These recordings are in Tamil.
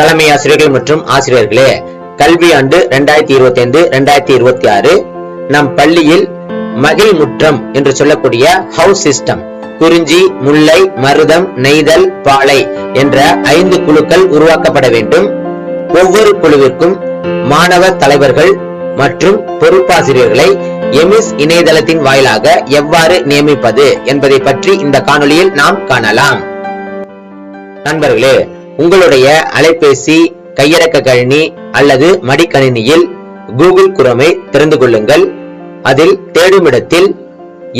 தலைமை ஆசிரியர்கள் மற்றும் ஆசிரியர்களே கல்வி ஆண்டு இரண்டாயிரத்தி இருபத்தி ஐந்து ரெண்டாயிரத்தி இருபத்தி ஆறு நம் பள்ளியில் மகிழ் முற்றம் என்று சொல்லக்கூடிய ஹவுஸ் சிஸ்டம் குறிஞ்சி முல்லை மருதம் நெய்தல் பாலை என்ற ஐந்து குழுக்கள் உருவாக்கப்பட வேண்டும். ஒவ்வொரு குழுவிற்கும் மாணவ தலைவர்கள் மற்றும் பொறுப்பாசிரியர்களை எமிஸ் இணையதளத்தின் வாயிலாக எவ்வாறு நியமிப்பது என்பதை பற்றி இந்த காணொலியில் நாம் காணலாம். நண்பர்களே உங்களுடைய அலைபேசி கையடக்க கணினி அல்லது மடிக்கணினியில் கூகுள் குரமை திறந்து கொள்ளுங்கள். அதில் தேடுமிடத்தில்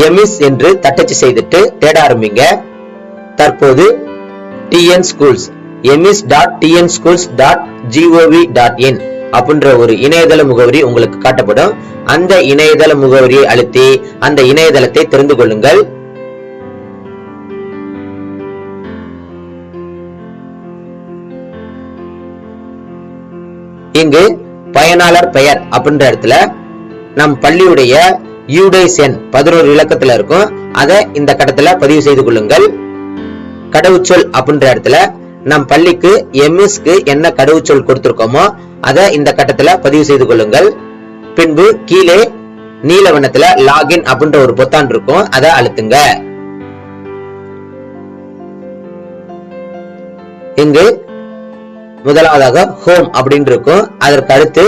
எமிஸ் என்று தட்டச்சு செய்துட்டு தேட ஆரம்பிங்க. தற்போது TN schools EMIS dot TN schools dot gov dot in அப்படின்ற ஒரு இணையதள முகவரி உங்களுக்கு காட்டப்படும். அந்த இணையதள முகவரியை அழுத்தி அந்த இணையதளத்தை தெரிந்து கொள்ளுங்கள். இங்கு பயனாளர் பெயர் அப்படின்ற இடத்துல நம் பள்ளியுடைய யூடைஸ் எண் பதினோரு இலக்கத்துல இருக்கும். அதை இந்த கட்டத்துல பதிவு செய்து கொள்ளுங்கள். கடவுச்சொல் அப்படின்ற இடத்துல நம் பள்ளிக்கு எம்எஸ்க்கு என்ன கடவுச்சொல் கொடுத்திருக்கோமோ அதை இந்த கட்டத்துல பதிவு செய்து கொள்ளுங்கள். பின்பு கீழே நீல வண்ணத்துல லாகின் அப்படின்ற ஒரு பொத்தான் இருக்கும். அதை அழுத்துங்க. இங்கு முதலாவதாக ஹோம் அப்படின்னு இருக்கும் அதற்கு அடுத்து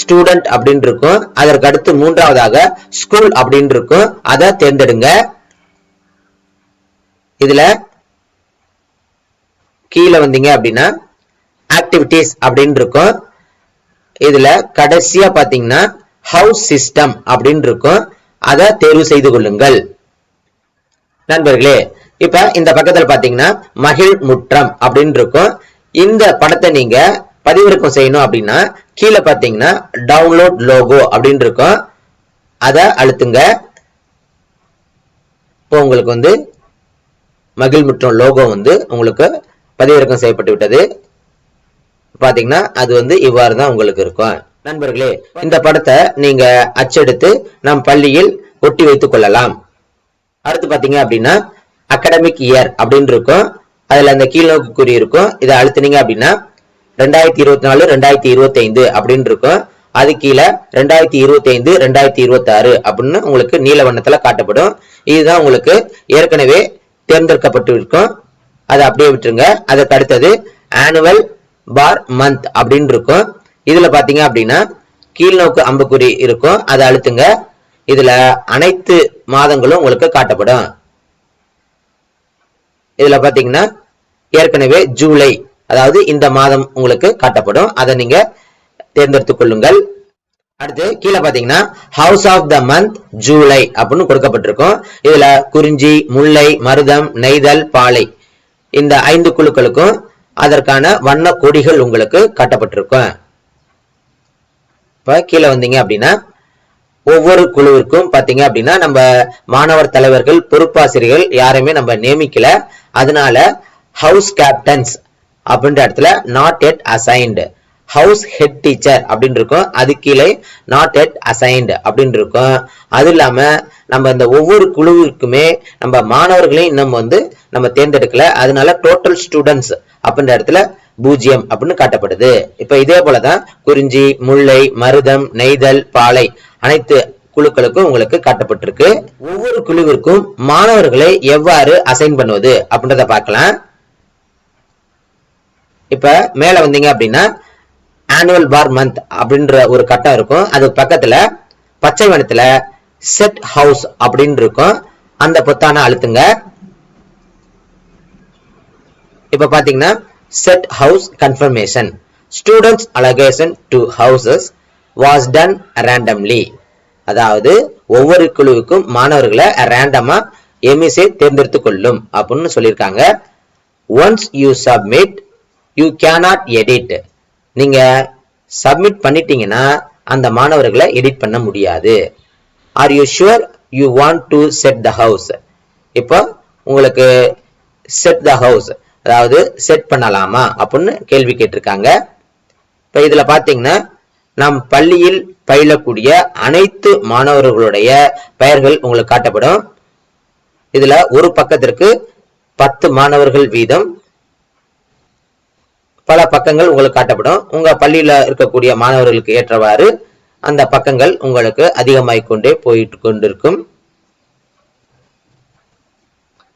ஸ்டூடெண்ட் அப்படின்னு இருக்கும் அதற்கு அடுத்து மூன்றாவதாக ஸ்கூல் அப்படின்னு இருக்கும் அதை தேர்ந்தெடுங்க. இதுல கீழே வந்தீங்க அப்படின்னா ஆக்டிவிட்டீஸ் அப்படின்னு இருக்கும் இதுல கடைசியா பாத்தீங்கன்னா ஹவுஸ் சிஸ்டம் அப்படின்னு இருக்கும் அதை தேர்வு செய்து கொள்ளுங்கள். நண்பர்களே இப்ப இந்த பக்கத்துல பாத்தீங்கன்னா மகிழ் முற்றம் அப்படின்னு இருக்கும் இந்த படத்தை நீங்க பதிவிறக்கம் செய்யணும் அப்படின்னா கீழே பாத்தீங்கன்னா டவுன்லோட் லோகோ அப்படின்னு இருக்கும் அதை அழுத்துங்க. இப்போ உங்களுக்கு வந்து மகிழ் முற்றம் லோகோ வந்து உங்களுக்கு பதிவிறக்கம் செய்யப்பட்டு விட்டது. பாத்தீங்கன்னா அது வந்து இவ்வாறு தான் உங்களுக்கு இருக்கும். நண்பர்களே இந்த படத்தை நீங்க அச்செடுத்து நம் பள்ளியில் ஒட்டி வைத்துக் கொள்ளலாம். அடுத்து பார்த்தீங்க அப்படின்னா அகாடமிக் இயர் அப்படின்னு இருக்கும் அதில் அந்த கீழ்நோக்கு குறி இருக்கும். இதை அழுத்துனீங்க அப்படின்னா ரெண்டாயிரத்தி இருபத்தி நாலு ரெண்டாயிரத்தி இருபத்தி ஐந்து அப்படின்னு இருக்கும். அது கீழே ரெண்டாயிரத்தி இருபத்தி ஐந்து ரெண்டாயிரத்தி இருபத்தி ஆறு அப்படின்னு உங்களுக்கு நீல வண்ணத்தில் காட்டப்படும். இதுதான் உங்களுக்கு ஏற்கனவே தேர்ந்தெடுக்கப்பட்டு இருக்கும் அதை அப்படியே விட்டுருங்க. அதுக்கு அடுத்தது ஆனுவல் பார் மந்த் அப்படின்னு இருக்கும். இதில் பார்த்தீங்க அப்படின்னா கீழ்நோக்கு அம்புக்குறி இருக்கும். அதை அழுத்துங்க. இதில் அனைத்து மாதங்களும் உங்களுக்கு காட்டப்படும். இதில் பார்த்தீங்கன்னா ஏற்கனவே ஜூலை அதாவது இந்த மாதம் உங்களுக்கு காட்டப்படும். அதை நீங்க தேர்ந்தெடுத்துக் கொள்ளுங்கள். அடுத்து கீழே பாத்தீங்கன்னா house of the month July அப்படின்னு கொடுக்கப்பட்டிருக்கும். இதுல குறிஞ்சி முல்லை மருதம் நெய்தல் பாலை. இந்த ஐந்து குழுக்களுக்கும் அதற்கான வண்ண கொடிகள் உங்களுக்கு காட்டப்பட்டிருக்கும். இப்ப கீழே வந்தீங்க அப்படின்னா ஒவ்வொரு குழுவிற்கும் பாத்தீங்க அப்படின்னா நம்ம மாணவர் தலைவர்கள் பொறுப்பாசிரியர்கள் யாருமே நம்ம நியமிக்கல. அதனால ஹவுஸ் கேப்டன்ஸ் அப்படின்ற இடத்துல not yet assigned house head teacher அப்படின்னு இருக்கும். அது கீழே நாட் எட் அசைன்டு அப்படின்னு இருக்கும். அது இல்லாமல் நம்ம இந்த ஒவ்வொரு குழுவிற்குமே நம்ம மாணவர்களையும் இன்னும் வந்து நம்ம தேர்ந்தெடுக்கல. அதனால டோட்டல் ஸ்டூடெண்ட்ஸ் அப்படின்ற இடத்துல பூஜ்ஜியம் அப்படின்னு காட்டப்படுது. இப்போ இதே போலதான் குறிஞ்சி முல்லை மருதம் நெய்தல் பாலை அனைத்து குழுக்களுக்கும் உங்களுக்கு காட்டப்பட்டிருக்கு. ஒவ்வொரு குழுவிற்கும் மாணவர்களை எவ்வாறு அசைன் பண்ணுவது அப்படின்றத பார்க்கலாம். இப்ப மேல வந்தீங்க அப்படின்னா ஆனுவல் பார் மந்த் அப்படின்ற ஒரு கட்டம் இருக்கும். அது பக்கத்துல பச்சை வனத்துல செட் ஹவுஸ் அப்படின்னு இருக்கும். அந்த பொத்தான அழுத்துங்க. இப்ப பாத்தீங்கன்னா set house confirmation students allocation to houses was done randomly அதாவது ஒவ்வொரு குழுவுக்கும் மாணவர்களை ரேண்டமா எமிசே தேர்ந்தெடுத்துக் கொள்ளும் அப்படின்னு சொல்லியிருக்காங்க. Once you submit you cannot edit நீங்கள் சப்மிட் பண்ணிட்டீங்கன்னா அந்த மாணவர்களை எடிட் பண்ண முடியாது. Are you sure you want to set the house இப்போ உங்களுக்கு செட் த ஹவுஸ் அதாவது செட் பண்ணலாமா அப்படின்னு கேள்வி கேட்டிருக்காங்க. இப்போ இதில் பார்த்தீங்கன்னா நம் பள்ளியில் பயிலக்கூடிய அனைத்து மாணவர்களுடைய பெயர்கள் உங்களுக்கு காட்டப்படும். இதில் ஒரு பக்கத்திற்கு பத்து மாணவர்கள் வீதம் பல பக்கங்கள் உங்களுக்கு காட்டப்படும். உங்க பள்ளியில இருக்கக்கூடிய மாணவர்களுக்கு ஏற்றவாறு அந்த பக்கங்கள் உங்களுக்கு அதிகமாகிக் கொண்டே போயிட்டு கொண்டிருக்கும்.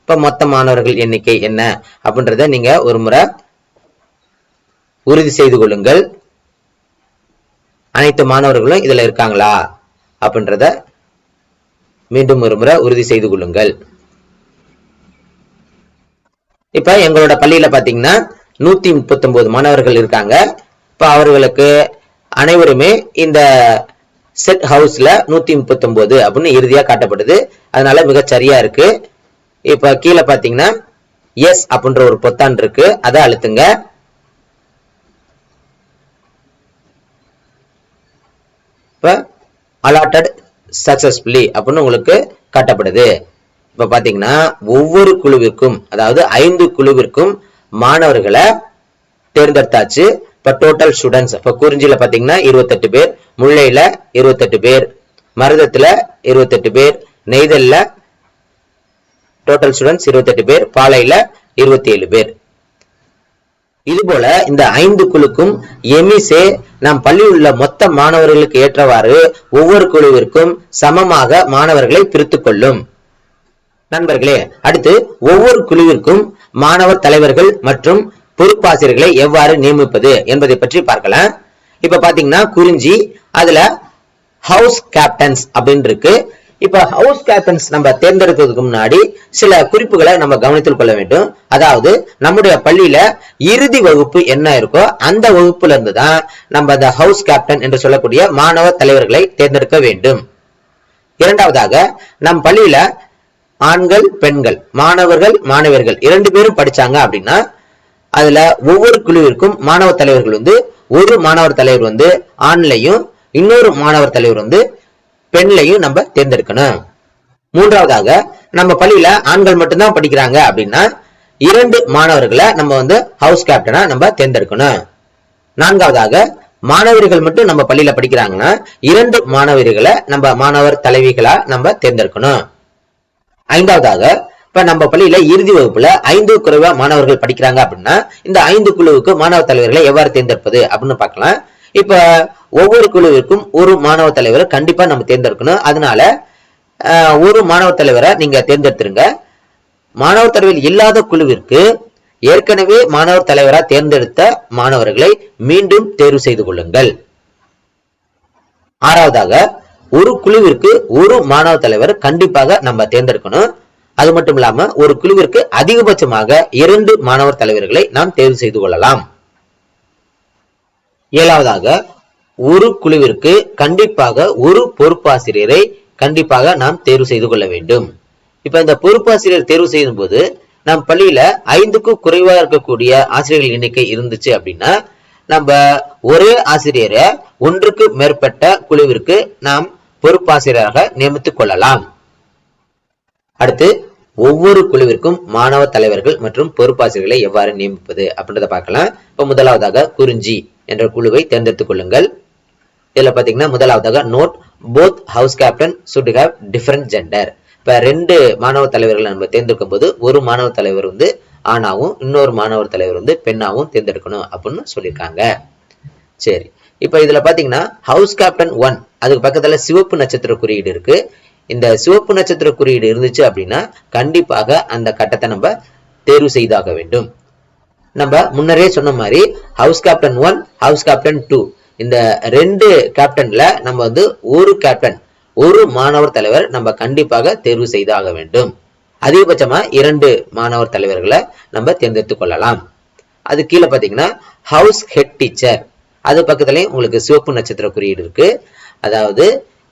இப்ப மொத்த மாணவர்கள் எண்ணிக்கை என்ன அப்படின்றத நீங்க ஒரு முறை உறுதி செய்து கொள்ளுங்கள். அனைத்து மாணவர்களும் இதுல இருக்காங்களா அப்படின்றத மீண்டும் ஒரு முறை உறுதி செய்து கொள்ளுங்கள். இப்ப எங்களோட பள்ளியில பாத்தீங்கன்னா நூத்தி முப்பத்தி மாணவர்கள் இருக்காங்க. இப்ப அவர்களுக்கு அனைவருமே இந்த செட் ஹவுஸ்ல நூத்தி முப்பத்தி அப்படின்னு இறுதியா காட்டப்படுது. அதனால மிக சரியா இருக்கு. இப்ப கீழே பாத்தீங்கன்னா எஸ் அப்படின்ற ஒரு பொத்தான் இருக்கு. அதை அழுத்துங்க. இப்ப அலாட்டட் சக்சஸ்ஃபுல்லி அப்படின்னு உங்களுக்கு காட்டப்படுது. இப்ப பாத்தீங்கன்னா ஒவ்வொரு குழுவிற்கும் அதாவது ஐந்து குழுவிற்கும் மாணவர்களை தேர்ந்தெடுத்தாச்சு. இப்போ டோட்டல் ஸ்டூடெண்ட்ஸ் இப்போ குறிஞ்சியில் பார்த்தீங்கன்னா இருபத்தெட்டு பேர் முல்லையில் இருபத்தெட்டு பேர் மருதத்தில் இருபத்தெட்டு பேர் நெய்தலில் டோட்டல் ஸ்டூடெண்ட்ஸ் இருபத்தெட்டு பேர் பாலையில் இருபத்தி ஏழு பேர். இதுபோல இந்த ஐந்து குழுக்கும் எமிசே நம் பள்ளியில் உள்ள மொத்த மாணவர்களுக்கு ஏற்றவாறு ஒவ்வொரு குழுவிற்கும் சமமாக மாணவர்களை பிரித்துக் கொள்ளும். நண்பர்களே அடுத்து ஒவ்வொரு குழுவிற்கும் மாணவர் தலைவர்கள் மற்றும் பொறுப்பாசிரியர்களை எவ்வாறு நியமிப்பது என்பதை பற்றி பார்க்கலாம். இப்ப பாத்தீங்கன்னா குறிஞ்சி அதுல ஹவுஸ் கேப்டன்ஸ் அப்படின்னு இருக்கு இப்ப ஹவுஸ் கேப்டன்ஸ் நம்ம தேர்ந்தெடுக்கிறதுக்கு முன்னாடி சில குறிப்புகளை நம்ம கவனித்துக் கொள்ள வேண்டும். அதாவது நம்முடைய பள்ளியில இறுதி வகுப்பு என்ன இருக்கோ அந்த வகுப்புல இருந்து தான் நம்ம அந்த ஹவுஸ் கேப்டன் என்று சொல்லக்கூடிய மாணவ தலைவர்களை தேர்ந்தெடுக்க வேண்டும். இரண்டாவதாக நம் பள்ளியில ஆண்கள் பெண்கள். மாணவர்கள் மாணவர்கள் இரண்டு பேரும் படிச்சாங்க அப்படின்னா அதுல ஒவ்வொரு குழுவிற்கும் மாணவ தலைவர்கள் வந்து ஒரு மாணவர் தலைவர் வந்து ஆண்லையும் இன்னொரு மாணவர் தலைவர் வந்து பெண்லையும் நம்ம தேர்ந்தெடுக்கணும். மூன்றாவதாக நம்ம பள்ளியில ஆண்கள் மட்டும்தான் படிக்கிறாங்க அப்படின்னா இரண்டு மாணவர்களை நம்ம வந்து ஹவுஸ் கேப்டனா நம்ம தேர்ந்தெடுக்கணும். நான்காவதாக மாணவர்கள் மட்டும் நம்ம பள்ளியில படிக்கிறாங்கன்னா இரண்டு மாணவர்களை நம்ம மாணவர் தலைவிகளா நம்ம தேர்ந்தெடுக்கணும். ஐந்தாவதாக இப்ப நம்ம பள்ளியில இறுதி வகுப்புல ஐந்து குறைவா மாணவர்கள் படிக்கிறாங்க அப்படின்னா இந்த ஐந்து குழுவுக்கு மாணவ தலைவர்களை எவ்வாறு தேர்ந்தெடுப்பது அப்படின்னு பார்க்கலாம். இப்ப ஒவ்வொரு குழுவிற்கும் ஒரு மாணவ தலைவரை கண்டிப்பா நம்ம தேர்ந்தெடுக்கணும். அதனால ஆஹ், ஒரு மாணவ தலைவரை நீங்க தேர்ந்தெடுத்துருங்க. மாணவர் தலைவர் இல்லாத குழுவிற்கு ஏற்கனவே மாணவர் தலைவரா தேர்ந்தெடுத்த மாணவர்களை மீண்டும் தேர்வு செய்து கொள்ளுங்கள். ஆறாவதாக ஒரு குழுவிற்கு ஒரு மாணவ தலைவர் கண்டிப்பாக நம்ம தேர்ந்தெடுக்கணும். அது மட்டும் இல்லாம ஒரு குழுவிற்கு அதிகபட்சமாக இரண்டு மாணவர் தலைவர்களை நாம் தேர்வு செய்து கொள்ளலாம். ஏழாவதாக ஒரு குழுவிற்கு கண்டிப்பாக ஒரு பொறுப்பாசிரியரை கண்டிப்பாக நாம் தேர்வு செய்து கொள்ள வேண்டும். இப்ப இந்த பொறுப்பாசிரியர் தேர்வு செய்யும் போது நம் பள்ளியில ஐந்துக்கும் குறைவா இருக்கக்கூடிய ஆசிரியர்கள் எண்ணிக்கை இருந்துச்சு அப்படின்னா நம்ம ஒரே ஆசிரியரை ஒன்றுக்கு மேற்பட்ட குழுவிற்கு நாம் பொறுப்பாசிரியராக நியமித்துக் கொள்ளலாம். அடுத்து ஒவ்வொரு குழுவிற்கும் மாணவ தலைவர்கள் மற்றும் பொறுப்பாசிரியர்களை எவ்வாறு நியமிப்பது அப்படின்றத பார்க்கலாம். இப்ப முதலாவதாக குறிஞ்சி என்ற குழுவை தேர்ந்தெடுத்துக் கொள்ளுங்கள். இதுல பாத்தீங்கன்னா முதலாவதாக note both house captain should have different gender இப்ப ரெண்டு மாணவ தலைவர்களை நம்ம தேர்ந்தெடுக்கும் போது ஒரு மாணவ தலைவர் வந்து ஆணாவும் இன்னொரு மாணவர் தலைவர் வந்து பெண்ணாவும் தேர்ந்தெடுக்கணும் அப்படின்னு சொல்லியிருக்காங்க. சரி. இப்ப இதுல பாத்தீங்கன்னா ஹவுஸ் கேப்டன் ஒன் அதுக்கு பக்கத்துல சிவப்பு நட்சத்திர குறியீடு இருக்கு. இந்த சிவப்பு நட்சத்திர குறியீடு இருந்துச்சு அப்படின்னா கண்டிப்பாக அந்த கட்டத்தை நம்ம தேர்வு செய்தாக வேண்டும். நம்ம முன்னரே சொன்ன மாதிரி house captain one house captain two இந்த ரெண்டு கேப்டன்ல நம்ம வந்து ஒரு கேப்டன் ஒரு மாணவர் தலைவர் நம்ம கண்டிப்பாக தேர்வு செய்தாக வேண்டும். அதிகபட்சமா இரண்டு மாணவர் தலைவர்களை நம்ம தேர்ந்தெடுத்துக் கொள்ளலாம். அது கீழே பாத்தீங்கன்னா ஹவுஸ் ஹெட் டீச்சர் அது பக்கத்துலேயும் உங்களுக்கு சிவப்பு நட்சத்திர குறியீடு இருக்கு. அதாவது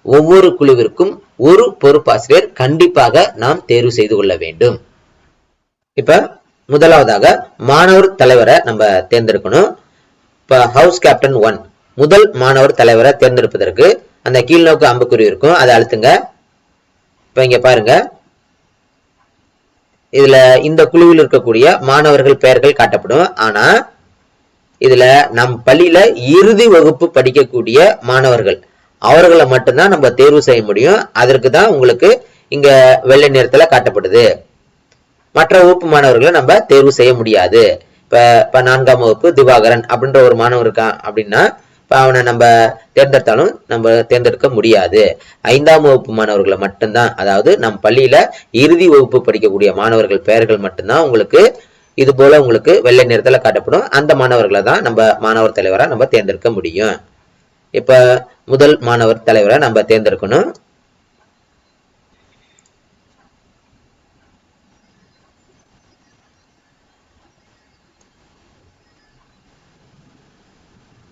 ஒவ்வொரு குழுவிற்கும் ஒரு பொறுப்பாசிரியர் கண்டிப்பாக நாம் தேர்வு செய்து கொள்ள வேண்டும். இப்ப முதலாவதாக மாணவர் தலைவரை நம்ம தேர்ந்தெடுக்கணும். இப்ப ஹவுஸ் கேப்டன் ஒன் முதல் மாணவர் தலைவரை தேர்ந்தெடுப்பதற்கு அந்த கீழ்நோக்கு அம்புக்குறி இருக்கும். அதை அழுத்துங்க. இப்ப இங்க பாருங்க. இதுல இந்த குழுவில் இருக்கக்கூடிய மாணவர்கள் பெயர்கள் காட்டப்படும். ஆனா இதுல நம் பள்ளியில இறுதி வகுப்பு படிக்கக்கூடிய மாணவர்கள். அவர்களை மட்டும்தான் நம்ம தேர்வு செய்ய முடியும். அதற்கு தான் உங்களுக்கு இங்க வெள்ளை நிறத்துல காட்டப்படுது. மற்ற வகுப்பு மாணவர்களை நம்ம தேர்வு செய்ய முடியாது. இப்ப இப்ப நான்காம் வகுப்பு திவாகரன் அப்படின்ற ஒரு மாணவர் இருக்கான் அப்படின்னா இப்ப அவனை நம்ம தேர்ந்தெடுத்தாலும் நம்ம தேர்ந்தெடுக்க முடியாது. ஐந்தாம் வகுப்பு மாணவர்களை மட்டும்தான் அதாவது நம் பள்ளியில இறுதி வகுப்பு படிக்கக்கூடிய மாணவர்கள் பெயர்கள் மட்டும்தான் உங்களுக்கு இது போல உங்களுக்கு வெள்ளை நிறத்துல காட்டப்படும். அந்த மாணவர்களை தான் நம்ம மாணவர் தலைவரா நம்ம தேர்ந்தெடுக்க முடியும். இப்போ முதல் மாணவர் தலைவரை நம்ம தேர்ந்தெடுக்கணும்.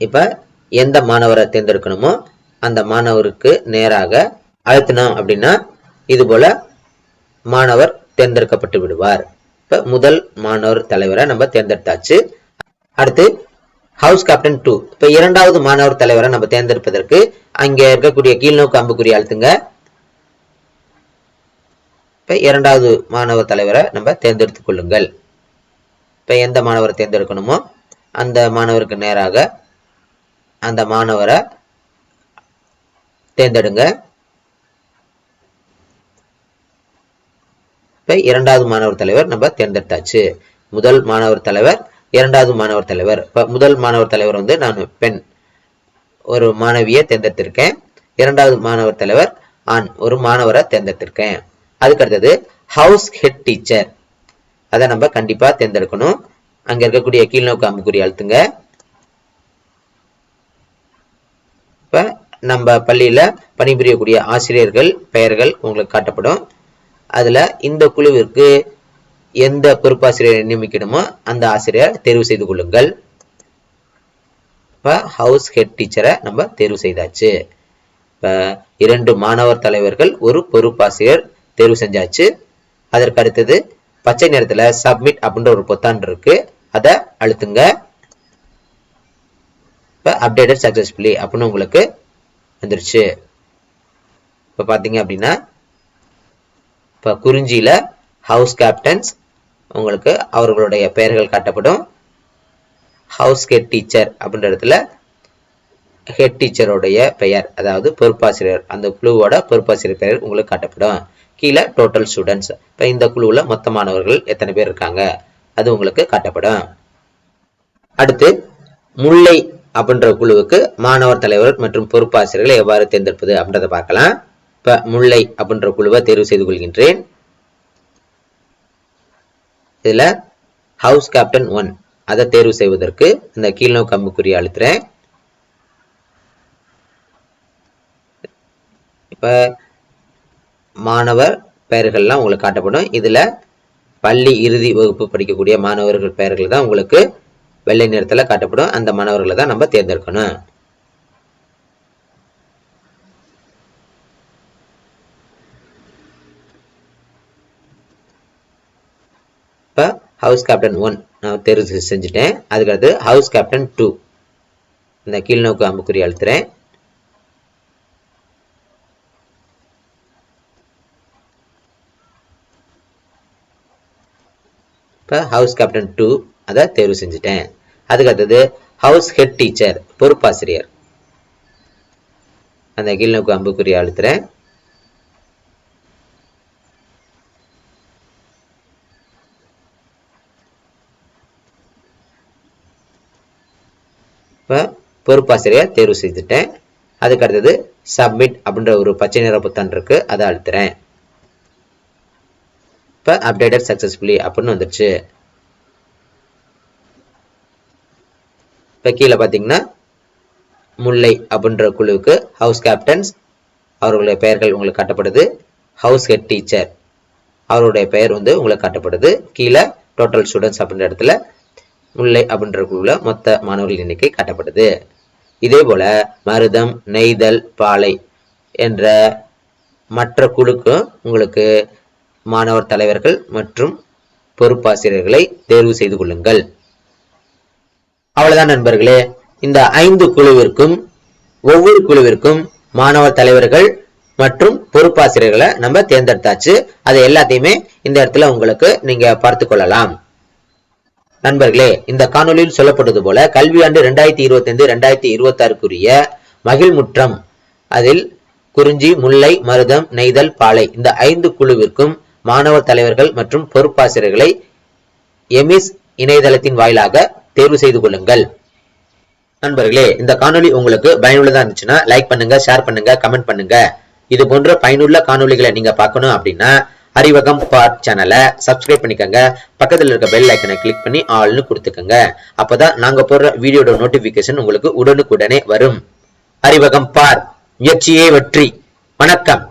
இப்ப எந்த மாணவரை தேர்ந்தெடுக்கணுமோ அந்த மாணவருக்கு நேராக அழுத்தினோம் அப்படின்னா இது போல மாணவர் தேர்ந்தெடுக்கப்பட்டு விடுவார். இப்போ முதல் மாணவர் தலைவரை நம்ம தேர்ந்தெடுத்தாச்சு. அடுத்து ஹவுஸ் கேப்டன் டூ இப்போ இரண்டாவது மாணவர் தலைவரை நம்ம தேர்ந்தெடுப்பதற்கு அங்கே இருக்கக்கூடிய கீழ்நோக்கு அம்புக்குறி அழுத்துங்க இப்போ இரண்டாவது மாணவர் தலைவரை நம்ம தேர்ந்தெடுத்துக் கொள்ளுங்கள். இப்போ எந்த மாணவரை தேர்ந்தெடுக்கணுமோ அந்த மாணவருக்கு நேராக அந்த மாணவரை தேர்ந்தெடுங்க. இப்போ இரண்டாவது மாணவர் தலைவர் நம்ம தேர்ந்தெடுத்தாச்சு. முதல் மாணவர் தலைவர் இரண்டாவது மாணவர் தலைவர். இப்போ முதல் மாணவர் தலைவர் வந்து நான் பெண். ஒரு மாணவியை தேர்ந்தெடுத்திருக்கேன். இரண்டாவது மாணவர் தலைவர் ஆண். ஒரு மாணவரை தேர்ந்தெடுத்திருக்கேன். அதுக்கு அடுத்தது ஹவுஸ் ஹெட் டீச்சர் அதை நம்ம கண்டிப்பாக தேர்ந்தெடுக்கணும். அங்கே இருக்கக்கூடிய கீழ்நோக்கு அம்புக்குறி அழுத்துங்க. இப்போ நம்ம பள்ளியில் பணிபுரியக்கூடிய ஆசிரியர்கள் பெயர்கள் உங்களுக்கு காட்டப்படும். அதில் இந்த குழுவிற்கு எந்த பொறுப்பாசிரியரை நியமிக்கணுமோ அந்த ஆசிரியர் தேர்வு செய்து கொள்ளுங்கள். இப்போ ஹவுஸ் ஹெட் டீச்சரை நம்ம தேர்வு செய்தாச்சு. இப்போ இரண்டு மாணவர் தலைவர்கள் ஒரு பொறுப்பாசிரியர் தேர்வு செஞ்சாச்சு. அதற்கு அடுத்தது பச்சை நேரத்தில் சப்மிட் அப்படின்ற ஒரு பொத்தான் இருக்கு. அதை அழுத்துங்க. இப்போ அப்டேட்டட் சக்ஸஸ்ஃபுல்லி அப்படின்னு உங்களுக்கு வந்துருச்சு. இப்போ பார்த்தீங்க அப்படின்னா இப்போ குறிஞ்சியில் ஹவுஸ் கேப்டன்ஸ் உங்களுக்கு அவர்களுடைய பெயர்கள் காட்டப்படும். ஹவுஸ் ஹெட் டீச்சர் அப்படின்ற இடத்துல ஹெட் டீச்சருடைய பெயர் அதாவது பொறுப்பாசிரியர் அந்த குழுவோட பொறுப்பாசிரியர் பெயர் உங்களுக்கு காட்டப்படும். கீழே டோட்டல் ஸ்டூடெண்ட்ஸ் இப்போ இந்த குழுவில் மொத்த மாணவர்கள் எத்தனை பேர் இருக்காங்க அது உங்களுக்கு காட்டப்படும். அடுத்து முல்லை அப்படின்ற குழுவுக்கு மாணவர் தலைவர் மற்றும் பொறுப்பாசிரியர்களை எவ்வாறு தேர்ந்தெடுப்பது அப்படின்றத பார்க்கலாம். ப முல்லை அப்படின்ற குழுவை தேர்வு செய்து கொள்கின்றேன். இதுல ஹவுஸ் கேப்டன் ஒன் அதை தேர்வு செய்வதற்கு இந்த கீழ்நோக்கு அம்புக்குறி அழுத்துறேன். இப்ப மாணவர் பெயர்கள்லாம் உங்களுக்கு காட்டப்படும். இதுல பள்ளி இறுதி வகுப்பு படிக்கக்கூடிய மாணவர்கள் பெயர்கள் தான் உங்களுக்கு வெள்ளை நிறத்துல காட்டப்படும். அந்த மாணவர்களை தான் நம்ம தேர்ந்தெடுக்கணும் இப்போ ஹவுஸ் கேப்டன் ஒன் நான் தேர்வு செஞ்சுட்டேன். அதுக்கடுத்து ஹவுஸ் கேப்டன் டூ இந்த கீழ்நோக்கு அம்புக்குறி அழுத்துறேன். இப்போ ஹவுஸ் கேப்டன் டூ அதை தேர்வு செஞ்சுட்டேன். அதுக்கு அடுத்தது ஹவுஸ் ஹெட் டீச்சர் பொறுப்பாசிரியர். அந்த கீழ்நோக்கு அம்புக்குறி அழுத்துறேன் இப்போ பொறுப்பாசிரியர் தேர்வு செய்துட்டேன். அதுக்கு அடுத்தது சப்மிட் அப்படின்ற ஒரு பச்சை நிற புத்தன் இருக்கு அதை அழுத்துறேன். இப்போ அப்டேட்டட் சக்ஸஸ்ஃபுல்லி அப்படின்னு வந்துருச்சு. இப்போ கீழே பார்த்தீங்கன்னா முல்லை அப்படின்ற குழுவுக்கு ஹவுஸ் கேப்டன்ஸ் அவர்களுடைய பெயர்கள் உங்களுக்கு காட்டப்படுது. ஹவுஸ் ஹெட் டீச்சர் அவருடைய பெயர் வந்து உங்களுக்கு காட்டப்படுது. கீழே டோட்டல் ஸ்டூடெண்ட்ஸ் அப்படின்ற இடத்துல முல்லை அப்படின்ற குழுவில் மொத்த மாணவர்கள் எண்ணிக்கை காட்டப்படுது. இதே போல மருதம் நெய்தல் பாலை என்ற மற்ற குழுக்கும் உங்களுக்கு மாணவர் தலைவர்கள் மற்றும் பொறுப்பாசிரியர்களை தேர்வு செய்து கொள்ளுங்கள். அவ்வளவுதான் நண்பர்களே. இந்த ஐந்து குழுவிற்கும் ஒவ்வொரு குழுவிற்கும் மாணவர் தலைவர்கள் மற்றும் பொறுப்பாசிரியர்களை நம்ம தேர்ந்தெடுத்தாச்சு. அதை எல்லாத்தையுமே இந்த இடத்துல உங்களுக்கு நீங்க பார்த்து கொள்ளலாம். நண்பர்களே இந்த காணொலியில் சொல்லப்பட்டது போல கல்வியாண்டு ரெண்டாயிரத்தி இருபத்தி ஐந்து ரெண்டாயிரத்தி இருபத்தாறுக்குரிய மகிழ்முற்றம். அதில் குறிஞ்சி முல்லை மருதம் நெய்தல் பாலை இந்த ஐந்து குழுவிற்கும் மாணவர் தலைவர்கள் மற்றும் பொறுப்பாசிரியர்களை எமிஸ் இணையதளத்தின் வாயிலாக தேர்வு செய்து கொள்ளுங்கள். நண்பர்களே இந்த காணொளி உங்களுக்கு பயனுள்ளதா இருந்துச்சுன்னா லைக் பண்ணுங்க ஷேர் பண்ணுங்க கமெண்ட் பண்ணுங்க. இது போன்ற பயனுள்ள காணொளிகளை நீங்க பார்க்கணும் அப்படின்னா அறிவகம் பார்ட் சேனலை சப்ஸ்கிரைப் பண்ணிக்கோங்க. பக்கத்துல இருக்க பெல் ஐக்கனை கிளிக் பண்ணி ஆள்னு கொடுத்துக்கோங்க. அப்போதான் நாங்க போடுற வீடியோட நோட்டிபிகேஷன் உங்களுக்கு உடனுக்குடனே வரும். அறிவகம் பார் முயற்சியே வெற்றி. வணக்கம்.